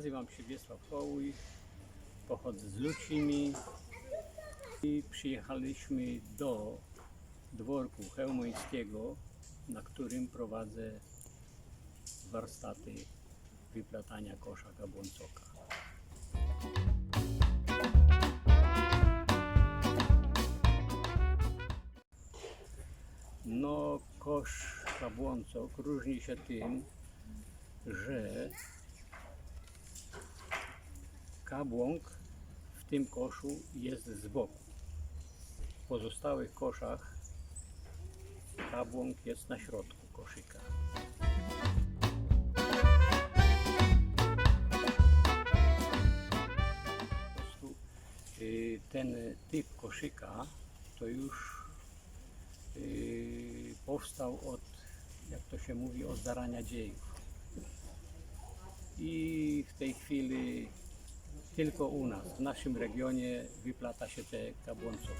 Nazywam się Wiesław Hołuj, pochodzę z Lucimi i przyjechaliśmy do dworku chełmońskiego, na którym prowadzę warsztaty wyplatania kosza gabłoncoka. No, kosz gabłoncok różni się tym, że kabłąk w tym koszu jest z boku. W pozostałych koszach kabłąk jest na środku koszyka. Y, ten typ koszyka to już y, powstał od, jak to się mówi, od zarania dziejów. I w tej chwili tylko u nas, w naszym regionie wyplata się te kabłoncoki.